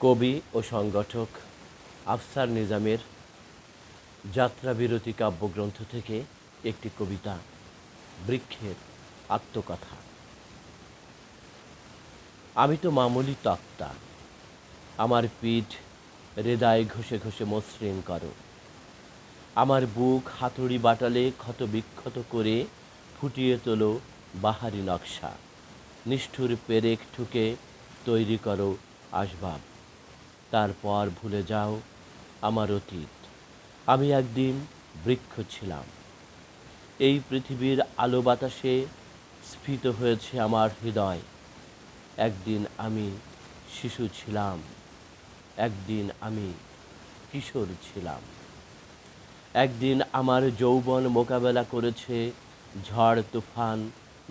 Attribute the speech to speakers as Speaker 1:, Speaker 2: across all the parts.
Speaker 1: কবি ও সংগঠক আফসার নিজামের যাত্রাবিরতি কাব্যগ্রন্থ থেকে একটি কবিতা, বৃক্ষের আত্মকথা। আমি তো মামুলি তক্তা, আমার পিঠ হৃদয় ঘষে ঘষে মসৃণ করো। আমার বুক হাতুড়ি বাটালে ক্ষত বিক্ষত করে ফুটিয়ে তোলো বাহারি নকশা। নিষ্ঠুর পেরেক ঠুকে তৈরি করো আসবাব। তারপর ভুলে যাও আমার অতীত। আমি একদিন বৃক্ষ ছিলাম। এই পৃথিবীর আলো বাতাসে স্ফীত হয়েছে আমার হৃদয়। একদিন আমি শিশু ছিলাম। একদিন আমি কিশোর ছিলাম। একদিন আমার যৌবন মোকাবেলা করেছে ঝড়, তুফান,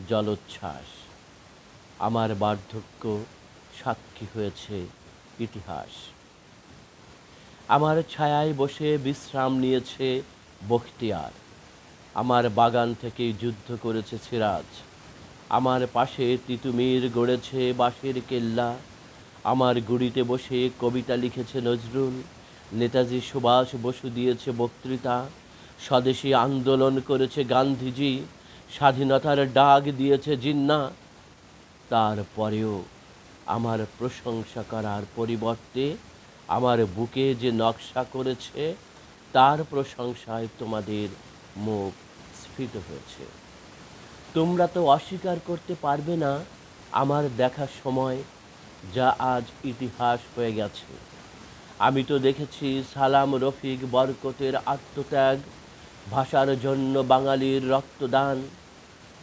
Speaker 1: জলোচ্ছ্বাস। আমার বার্ধক্য সাক্ষী হয়েছে ইতিহাস। আমার ছায়ায় বসে বিশ্রাম নিয়েছে বখতিয়ার। আমার বাগান থেকেই যুদ্ধ করেছে সিরাজ। আমার পাশে তিতুমির গড়েছে বাঁশের কেল্লা। আমার গুড়িতে বসে কবিতা লিখেছে নজরুল। নেতাজি সুভাষ বসু দিয়েছে বক্তৃতা। স্বদেশী আন্দোলন করেছে গান্ধীজি। স্বাধীনতার ডাক দিয়েছে জিন্না। তারপরেও আমার প্রশংসা করার পরিবর্তে আমার বুকে যে নকশা করেছে, তার প্রশংসায় তোমাদের মুখ স্ফীত হয়েছে। তোমরা তো অস্বীকার করতে পারবে না আমার দেখার সময় যা আজ ইতিহাস হয়ে গেছে। আমি তো দেখেছি সালাম রফিক বরকতের আত্মত্যাগ, ভাষার জন্য বাঙালির রক্তদান।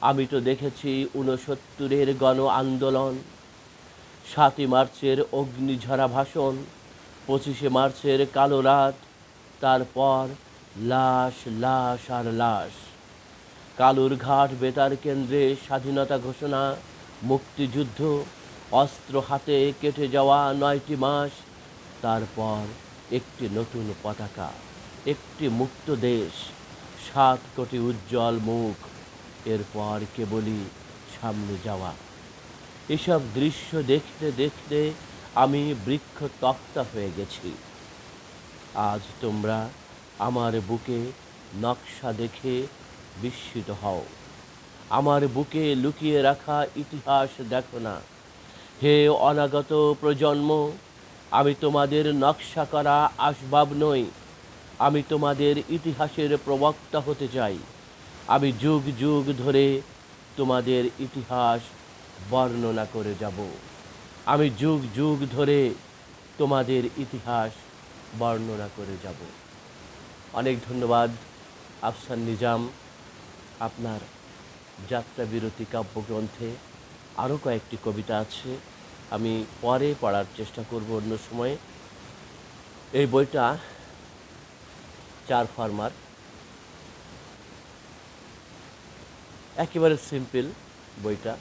Speaker 1: আমি তো দেখেছি ঊনসত্তরের গণ আন্দোলন, সাতই মার্চের অগ্নিঝরা ভাষণ পঁচিশে মার্চের কালো রাত, তারপর লাশ লাশ আর লাশ। কালুর ঘাট বেতার কেন্দ্রে স্বাধীনতা ঘোষণা, মুক্তিযুদ্ধ, অস্ত্র হাতে কেটে যাওয়া নয়টি মাস, তারপর একটি নতুন পতাকা, একটি মুক্ত দেশ, সাত কোটি উজ্জ্বল মুখ, এরপর কেবলই সামনে যাওয়া। এসব দৃশ্য দেখতে দেখতে আমি বৃক্ষ তক্তা হয়ে গেছি। আজ তোমরা আমার বুকে নকশা দেখে বিস্মিত হও। আমার বুকে লুকিয়ে রাখা ইতিহাস দেখো না। হে অনাগত প্রজন্ম, আমি তোমাদের নকশা করা আসবাব নই। আমি তোমাদের ইতিহাসের প্রবক্তা হতে চাই। আমি যুগ যুগ ধরে তোমাদের ইতিহাস বর্ণনা করে যাব। আমি যুগ যুগ ধরে তোমাদের ইতিহাস বর্ণনা করে যাব। অনেক ধন্যবাদ, আফসান নিজাম, আপনার যাত্রা বিরতি কাব্যগ্রন্থে। আরও কয়েকটি কবিতা আছে, আমি পরে পড়ার চেষ্টা করব অন্য সময়ে। এই বইটা চার ফার্মার। একেবারে সিম্পল বইটা।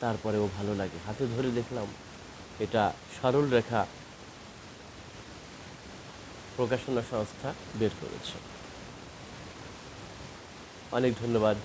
Speaker 1: তারপরেও ভালো লাগে। হাতে ধরে দেখলাম এটা সরল রেখা প্রকাশনা সংস্থা বের করেছে। অনেক ধন্যবাদ।